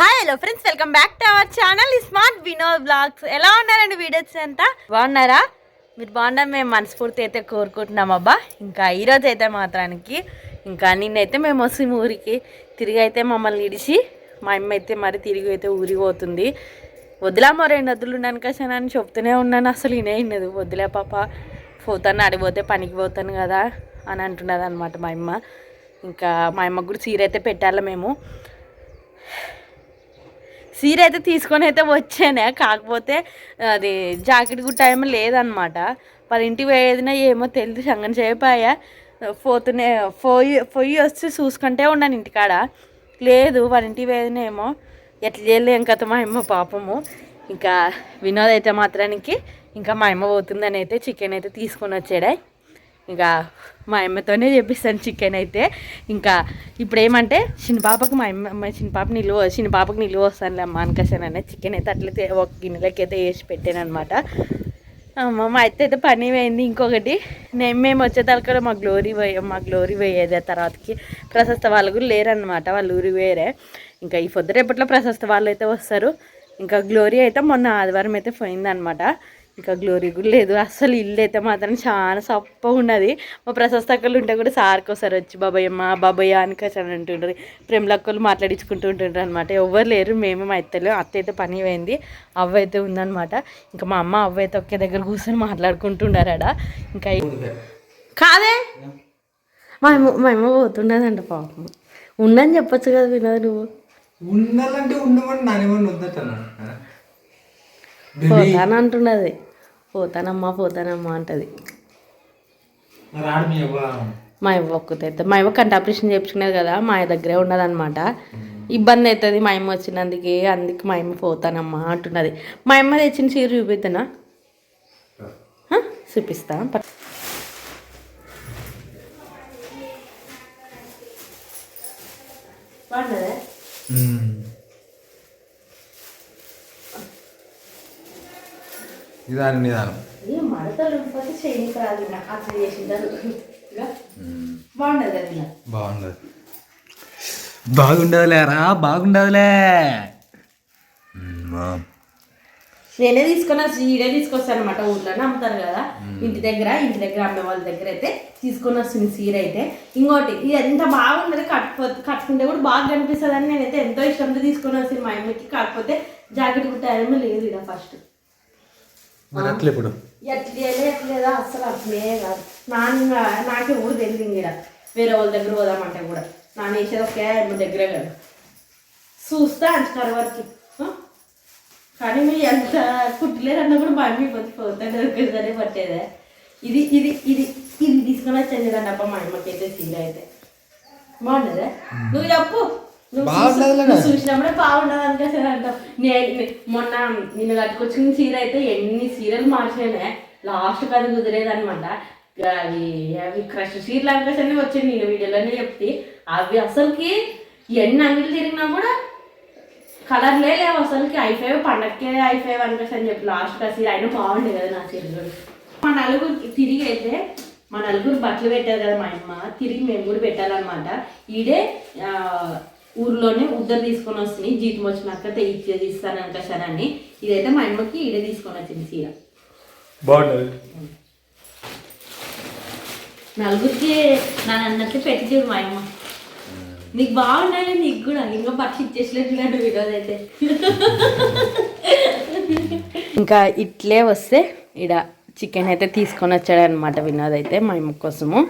Hi hello friends welcome back to our channel smart Vinod blogs ఎలా ఉన్నారండి videos అంతా? బాగున్నారా? మీరు బాగున్నారు మేము మనస్ఫూర్తి అయితే కోరుకుంటున్నాం అబ్బా. ఇంకా ఈరోజు అయితే మాత్రానికి ఇంకా నిన్నైతే మేము వస్తాం ఊరికి. తిరిగి అయితే మమ్మల్ని ఇడిచి మా అమ్మ అయితే మరి తిరిగి అయితే ఊరికి పోతుంది. వదిలేమో రెండు వద్దులు ఉన్నాను కదా అని చెప్తూనే ఉన్నాను. అసలు ఇనే ఇన్నది వదిలే పాప. పోతాను అడిగిపోతే పనికి పోతాను కదా అని అంటున్నది అనమాట మా అమ్మ. ఇంకా మా అమ్మకు కూడా చీర అయితే పెట్టాలి మేము. సీర అయితే తీసుకొని అయితే వచ్చానే. కాకపోతే అది జాకెట్ కూడా టైం లేదనమాట వాళ్ళ ఇంటికి పోయేదినా ఏమో తెలియదు సంగం చేయపాయా పోతూనే పోయి పోయి వచ్చి చూసుకుంటే ఉన్నాను ఇంటికాడ. లేదు వాళ్ళ ఇంటికి పోయేదినా ఏమో. ఎట్లా చేయలేం కథ మా అమ్మ పాపము. ఇంకా వినోద్ అయితే మాత్రానికి ఇంకా మా అమ్మ పోతుందని అయితే చికెన్ అయితే తీసుకొని వచ్చాడే. ఇంకా మా అమ్మతోనే చేపిస్తాను చికెన్ అయితే. ఇంకా ఇప్పుడు ఏమంటే చిన్న పాపకు మా అమ్మ మా చిన్న పాప నిలువ చిన్న పాపకు నిలువ వస్తానులే అమ్మ అనే చికెన్ అయితే అట్లయితే ఒక గిన్నెలకి అయితే వేసి పెట్టాను అనమాట అమ్మ మా అయితే అయితే పని పోయింది ఇంకొకటి. నేను మేము వచ్చేతలకడ మా గ్లోరీ పోయే మా గ్లోరీ పోయేది ఆ తర్వాతకి. ప్రశస్త వాళ్ళు కూడా లేరనమాట వాళ్ళు ఊరి వేరే ఇంకా ఈ పొద్దు రేపట్లో ప్రశస్త వాళ్ళు అయితే వస్తారు. ఇంకా గ్లోరీ అయితే మొన్న ఆదివారం అయితే పోయిందనమాట ఇంకా గ్లోరీ కూడా లేదు. అసలు ఇల్లు అయితే మాత్రం చాలా సప్పగా ఉన్నది. మా ప్రశస్తకలు ఉంటే కూడా సార్కి వస్తారు వచ్చి బాబాయమ్మ బాబాయ్య అని కసని అంటుంటారు ప్రేమలక్కలు మాట్లాడించుకుంటూ ఉంటుంటారు అనమాట ఎవరు లేరు మేము మా అత్తలు అత్త అయితే పని పోయింది అవ్వ అయితే ఉందన్నమాట. ఇంకా మా అమ్మ అవ్వ అయితే ఒకే దగ్గర కూర్చొని మాట్లాడుకుంటుండారాడ ఇంకా కాదే? మా అమ్మ మా అమ్మ పోతుండదంట పాపం. ఉండని చెప్పొచ్చు కదా వినోద్ నువ్వు. ఉండాలంటే ఉండమని పోతాను అంటున్నది పోతానమ్మా పోతానమ్మా అంటది. మీ అవ్వ? ఒక్కతే మా ఇవ్వ కంటి ఆపరేషన్ చేయించుకునేది కదా మా దగ్గరే ఉన్నదన్నమాట. ఇబ్బంది అవుతుంది మా అమ్మ వచ్చినందుకే అందుకు మా అమ్మ పోతానమ్మా అంటున్నది. మా అమ్మ తెచ్చిన చీర చూపిద్దానా? హ? చూపిస్తా. పట్- అది ఇలా. బాగుండదు బాగుండదులేరా బాగుండదులే నేనే తీసుకొని వచ్చి ఈడే తీసుకొస్తాను అనమాట ఊర్లోనే అమ్ముతారు కదా? ఇంటి దగ్గర ఇంటి దగ్గర అమ్మే వాళ్ళ దగ్గర అయితే తీసుకొని వస్తుంది సీర అయితే. ఇంకోటి ఇది ఎంత బాగున్నది కట్టుకో కట్టుకుంటే కూడా బాగా కనిపిస్తుంది అని నేనైతే ఎంతో ఇష్టంతో తీసుకొని వస్తుంది మా అమ్మకి. కాకపోతే జాకెట్ కుట్టారేమో లేదు ఇక్కడ ఫస్ట్ మరి అట్లా ఇప్పుడు. ఎట్లేదే ఎట్లేదా అసలు అట్లే కాదు. నాన్న నాకే ఊరు తెలియదు ఇక్కడ వేరే వాళ్ళ దగ్గర పోదామంటే కూడా. నాన్న వేసేది ఒకే అమ్మ దగ్గరే కదా. చూస్తా అంటారు వరకు? కానీ మీరు ఎంత కుట్టలేరన్నా కూడా మా అమ్మ పోతే ఒకేసారి పట్టేదే. ఇది ఇది ఇది ఇది తీసుకొని వచ్చాను కదండి అప్ప మా అమ్మకి అయితే సీర అయితే. బాగుండదా? నువ్వు చెప్పు. చూసినప్పుడే బాగుండదు నే- మొన్న నిన్ను కట్టుకొచ్చిన చీర అయితే ఎన్ని సీరలు మార్చానే లాస్ట్ కది కుదిరేది అనమాట అవి అవి క్రష్ సీరలు అనుకోసరి వచ్చాయి నేను వీడియోలోనే చెప్తే. అవి అసలుకి ఎన్ని అంగిలు తిరిగినా కూడా కలర్లే లేవు అసలుకి. ఐఫైవ్ పండక్కే ఐఫైవ్ అని చెప్పి. లాస్ట్ ఆ సీర అయినా బాగుండే కదా నా చీర కూడా. మా నలుగురు తిరిగి అయితే మా నలుగురు బట్టలు పెట్టారు కదా మా అమ్మ. తిరిగి మేము కూడా పెట్టాలన్నమాట. ఈడే ఆ, ఊర్లోనే ఉద్దరు తీసుకొని వస్తుంది. జీతం వచ్చినాక ఇచ్చేది ఇస్తాను అనుకోసానని ఇదైతే మా అమ్మకి ఈడే తీసుకొని వచ్చింది చీర. నలుగురికి నన్ను అన్నట్లు పెట్టి చూడు మా అమ్మ. నీకు బాగుండాలి నీకు కూడా. ఇంకా బట్టలు ఇచ్చేసినట్టు వీడియోస్ అయితే. ఇంకా ఇట్లే వస్తే ఇడ చికెన్ అయితే తీసుకొని వచ్చాడు అనమాట వినోద్ అయితే మా అమ్మ కోసము.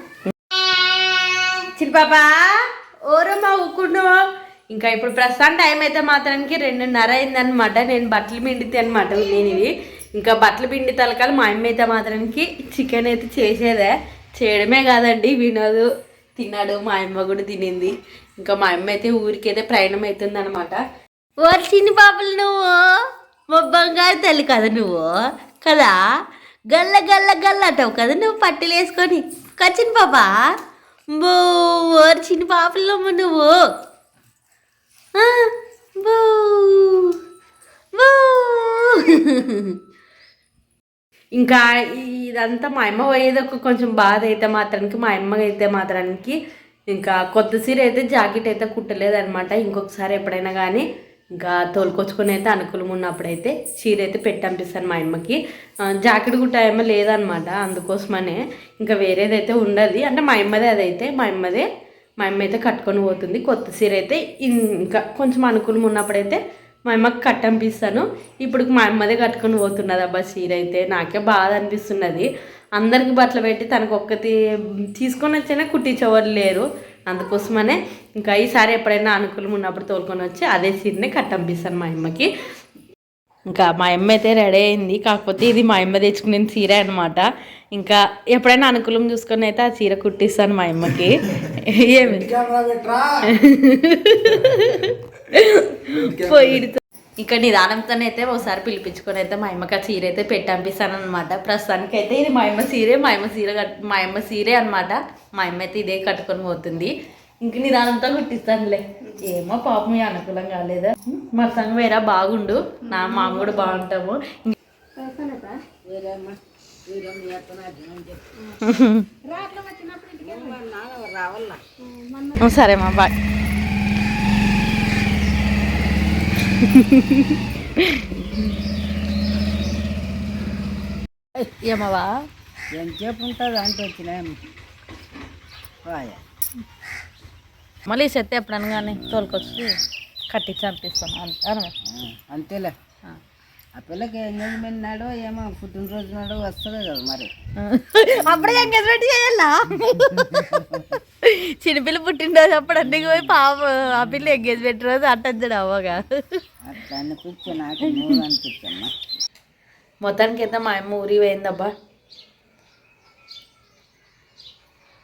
చిన్న పాపా. ఓరమ్మా ఊకుండా ఇంకా ఇప్పుడు ప్రస్తుతం టైం అయితే మాత్రానికి రెండున్నర అయిందనమాట నేను బట్టలు పిండితే అనమాట నేను ఇవి ఇంకా బట్టలు పిండి తలకాలు మా అమ్మ అయితే మాత్రానికి చికెన్ అయితే చేసేదే. చేయడమే కాదండి వినోదు. తిన్నాడు మా అమ్మ కూడా తినింది. ఇంకా మా అమ్మ అయితే ఊరికైతే ప్రయాణం అవుతుంది అనమాట ఓ చిన్ని పాపలు నువ్వు? మా బంగారు తల్లి కదా నువ్వు? కదా? గల్ల గల్ల గల్ల అంటావు కదా నువ్వు పట్టెలు వేసుకొని? కచ్చిన పాపా? బో ఓరి చిన్న పాపలమ్మ నువ్వు. బో బూ, ఇంకా ఇదంతా మా అమ్మ పోయేది ఒక కొంచెం బాధ అయితే మాత్రానికి మా అమ్మ అయితే మాత్రానికి. ఇంకా కొత్త సీర అయితే జాకెట్ అయితే కుట్టలేదనమాట ఇంకొకసారి ఎప్పుడైనా కానీ ఇంకా తోలుకొచ్చుకొని అయితే అనుకూలం ఉన్నప్పుడైతే చీర అయితే పెట్టంపిస్తాను మా అమ్మకి. జాకెట్ గుట్ట ఏమో లేదనమాట అందుకోసమనే ఇంకా వేరేదైతే ఉండదు. అంటే మా అమ్మదే అదైతే మా అమ్మదే మా అమ్మ అయితే కట్టుకొని పోతుంది. కొత్త చీర అయితే ఇంకా కొంచెం అనుకూలం ఉన్నప్పుడైతే మా అమ్మకి కట్టంపిస్తాను ఇప్పుడు మా అమ్మదే కట్టుకొని పోతున్నది అబ్బా చీర అయితే నాకే బాధ అనిపిస్తున్నది. అందరికి బట్టలు పెట్టి తనకు ఒక్కటి తీసుకొని వచ్చినా కుట్టించేవారు లేరు. అందుకోసమనే ఇంకా ఈసారి ఎప్పుడైనా అనుకూలం ఉన్నప్పుడు తోలుకొని వచ్చి అదే చీరనే కట్టంపిస్తాను మా అమ్మకి. ఇంకా మా అమ్మ అయితే రెడీ అయింది. కాకపోతే ఇది మా అమ్మ తెచ్చుకునే చీర అనమాట ఇంకా ఎప్పుడైనా అనుకూలం చూసుకొని అయితే ఆ చీర కుట్టిస్తాను మా అమ్మకి. ఏమి పోయిడుతో ఇంకా నిదానంతోనైతే ఒకసారి పిలిపించుకొని అయితే మా అమ్మకి ఆ చీర అయితే పెట్టి పంపిస్తాను అనమాట ప్రస్తుతానికి అయితే ఇది మా అమ్మ సీరే మా అమ్మ సీర కట్ మా అమ్మ సీరే అనమాట మా అమ్మ అయితే ఇదే కట్టుకొని పోతుంది. ఇంక నిదానంతో కుట్టిస్తానులే. ఏమో పాపం ఈ అనుకూలం కాలేదా? మా సంగ వేరే బాగుండు. నా మామ కూడా బాగుంటాము. సరే మా బాయ్. ఏమవా? ఎంతసేపు ఉంటుంది అంటే వచ్చినాయి మళ్ళీ సెట్ ఎప్పుడన్నా కానీ తోలుకొచ్చి కట్టించి అనిపిస్తాను అనగా అంతేలే. ఆ. పిల్లకి ఎంగేజ్మెంట్ నాడు ఏమో పుట్టినరోజు నాడు వస్తుంది కదా మరి. అప్పుడే ఎంగేజ్మెంట్ చేయాలా? చిన్నపిల్ల పుట్టినరోజు అప్పుడు అన్ని పోయి పాప ఆ పిల్ల ఎంగేజ్మెంట్ రోజు అట్టద్దాడు అవ్వగా. అట్లా కూర్చో నాకు మూడు అనిపించమ్మా. మొత్తానికి అయితే మా అమ్మ ఊరి పోయిందబ్బా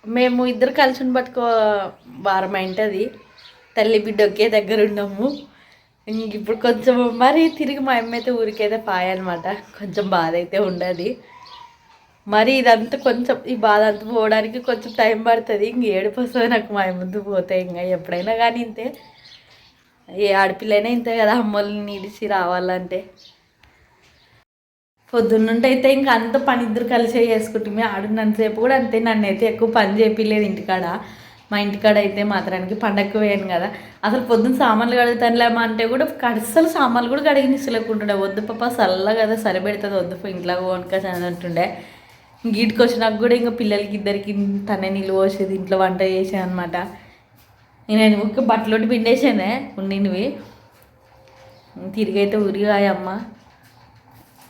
మేము ఇద్దరు కలిసి పట్టుకో వారం అయింటది. తల్లి బిడ్డ ఒకే దగ్గర ఉన్నాము. ఇంక ఇప్పుడు కొంచెం మరి తిరిగి మా అమ్మ అయితే ఊరికైతే పాయనమాట కొంచెం బాధ అయితే ఉండదు. మరి ఇదంతా కొంచెం ఈ బాధ అంతా పోవడానికి కొంచెం టైం పడుతుంది. ఇంక ఏడుపు వస్తుంది నాకు మా ముందు పోతాయి ఇంకా ఎప్పుడైనా కానీ ఇంతే. ఏ ఆడపిల్లైనా ఇంతే కదా అమ్మల్ని నిలిచి రావాలంటే. పొద్దున్నుంటే అయితే ఇంకా అంత పని ఇద్దరు కలిసే చేసుకుంటుంది ఆడున్నంతసేపు కూడా అంతే నన్ను అయితే ఎక్కువ పని చేయలేదు ఇంటికాడ. మా ఇంటికాడ అయితే మాత్రానికి పండగ పోయాను కదా. అసలు పొద్దున్న సామాన్లు కడుగుతానులేమా అంటే కూడా అసలు సామాన్లు కూడా కడిగినిస్తలేకుంటుండే. వద్దు పాప చల్ల కదా సరిపెడుతుంది. వద్దు పో ఇంట్లో వంక అంటుండే గీటికి వచ్చినాక కూడా ఇంకా పిల్లలకి ఇద్దరికి తనే నీళ్ళు పోసేది ఇంట్లో వంట చేసాను అనమాట నేను ఒక బట్టలోటి పిండేసానే ఉండినవి తిరిగైతే ఉరిగాయమ్మ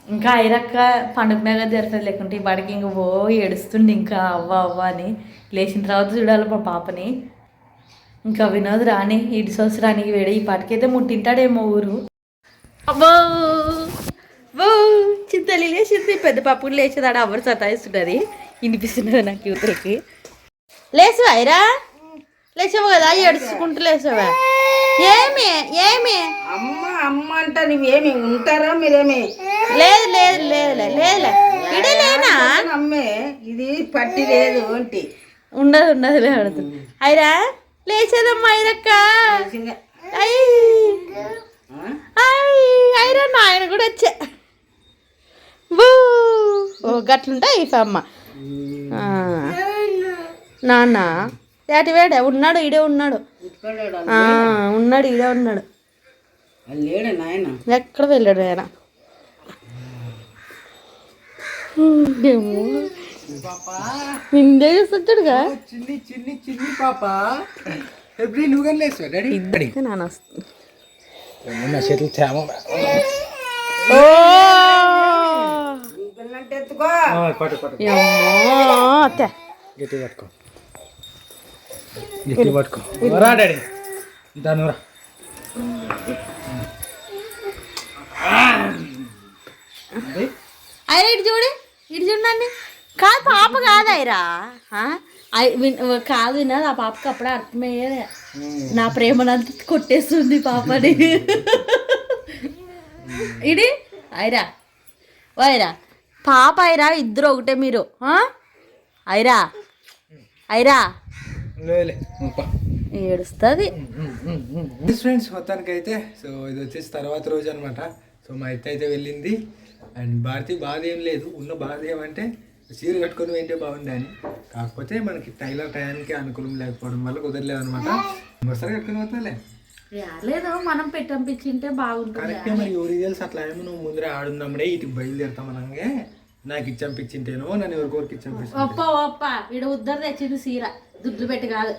ఇంకా ఐరక్క పండుగనగా జరుగుతుంది లేకుంటే ఈ బడికి ఇంక ఓ ఏడుస్తుండే ఇంకా అవ్వ అవ్వ అని. లేచిన తర్వాత చూడాలి మా పాపని. ఇంకా వినోద్ రాని ఇటు సంవత్సరానికి వేడి ఈ పాటికైతే ముట్టింటాడేమో ఊరు. అబ్బో! ఓ చింతలి లేచింది. పెద్ద పాపకు లేచేదాడు ఎవరు సతాయిస్తున్నది. వినిపిస్తున్నది నాకు యూతులకి లేసు ఐరా? లేచావు కదా ఏడుచుకుంటూ లేచావా? ఏమి ఏమి? అమ్మ అమ్మ అంట నువ్వేమి ఉంటారా మీరేమి? లేదు లేదు లేదు లేదులే ఇడే లేనా? అమ్మే ఇది పట్టి లేదు ఏంటి ఉండదు ఉండదు లేదు అయిరా లేచేదమ్మా ఐరక్క అయ్. అయ్ అయిరా నాయన కూడా వచ్చా. బూ ఓ గట్లుంటా ఈ అమ్మ. నాన్న. దాటి వేడే? ఉన్నాడు ఈడే ఉన్నాడు. ఆ, ఉన్నాడు ఈడే ఉన్నాడు. లేడు నాయన? ఎక్కడ వెళ్ళాడు ఆయన. నిందే చూస్తాడుగా చిన్ని చిన్ని చిన్ని పాప. ఎప్పుడు నువ్వు కానీ లేస్తావా డాడీ? డాడీ నాన్న వస్తుంది నా చేతులు తేమ. ఓ! పిల్లంటే ఎత్తుకో. పట్టు పట్టు. యమ్మో, అత్తే. గట్టి పట్టుకో. గట్టి పట్టుకో. రా డాడీ. దాని రా. అరే ఇటు చూడు ఇటు చూడండి కాదు పాప కాదు విన్- కాదు వినదు ఆ పాపకి అప్పుడే అర్థమయ్యేది. నా ప్రేమనంత కొట్టేస్తుంది పాపని. ఇది అయిరా ఓ అయిరా పాప అయిరా ఇద్దరు ఒకటే మీరు. ఐరా అయిరా ఏడుస్తుంది. ఫ్రెండ్స్ మొత్తానికి అయితే సో ఇది వచ్చేసి తర్వాత రోజు అనమాట సో మా అత్త అయితే వెళ్ళింది. అండ్ భారతి బాధ ఏం లేదు. ఉన్న బాధ ఏమంటే చీర కట్టుకొని వెంటే బాగుండే అని. కాకపోతే మనకి టైలర్ టైంకి అనుకూలం లేకపోవడం వల్ల కుదరలేదు అనమాట ఇంకోసారి కట్టుకొని పోతాలే. లేదు మనం పెట్టంపించింటే బాగుంటుంది కరెక్టే మరి ఎవరికి తెలుసు? అట్లా ఏమో నువ్వు ముందరే ఆడుందామడే ఇటు బయలుదేరుతాం అనగా. నాకు ఇచ్చంపించింటేనో నన్ను ఎవరికొరికి ఇచ్చంపిస్తాను ఒప్ప ఒప్ప. ఈడ ఉద్దరు తెచ్చింది సీర దుడ్లు పెట్టి కాదు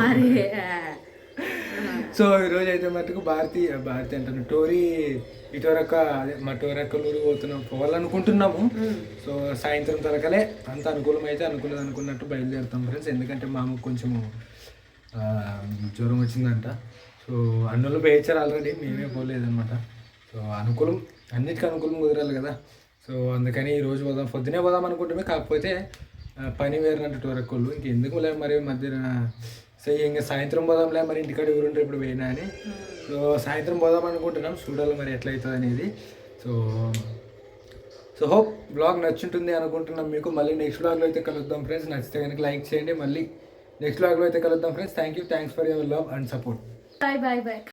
మరి సో ఈరోజు అయితే మటుకు భారతి భారతి అంటాను టోరీ ఇటువరక అదే మా టోరక్క నూరు పోతున్నాం పోవాలనుకుంటున్నాము. సో సాయంత్రం తరకలే అంత అనుకూలం అయితే అనుకున్నది అనుకున్నట్టు బయలుదేరుతాం ఫ్రెండ్స్ ఎందుకంటే మా అమ్మకు కొంచెము జ్వరం వచ్చిందంట. సో అన్నులు పేయించారు ఆల్రెడీ మేమే పోలేదన్నమాట. సో అనుకూలం అన్నిటికీ అనుకూలం కుదరాలి కదా. సో అందుకని ఈ రోజు పోదాం పొద్దునే పోదాం అనుకుంటుమే కాకపోతే పని వేరినట్టు టోరక్కోళ్ళు. ఇంకెందుకు లే మరి మధ్యన సో ఇంకా సాయంత్రం పోదాంలే మరి ఇంటికాడ ఊరుంటే ఇప్పుడు పోయినా అని. సో సాయంత్రం పోదాం అనుకుంటున్నాం. చూడాలి మరి ఎట్లా అవుతుంది అనేది. సో సో హోప్ బ్లాగ్ నచ్చుంటుంది అనుకుంటున్నాం మీకు. మళ్ళీ నెక్స్ట్ బ్లాగ్లో అయితే కలుద్దాం ఫ్రెండ్స్. నచ్చితే కనుక లైక్ చేయండి. మళ్ళీ నెక్స్ట్ బ్లాగ్లో అయితే కలుద్దాం friends. Thank you thanks for your love and support bye bye bye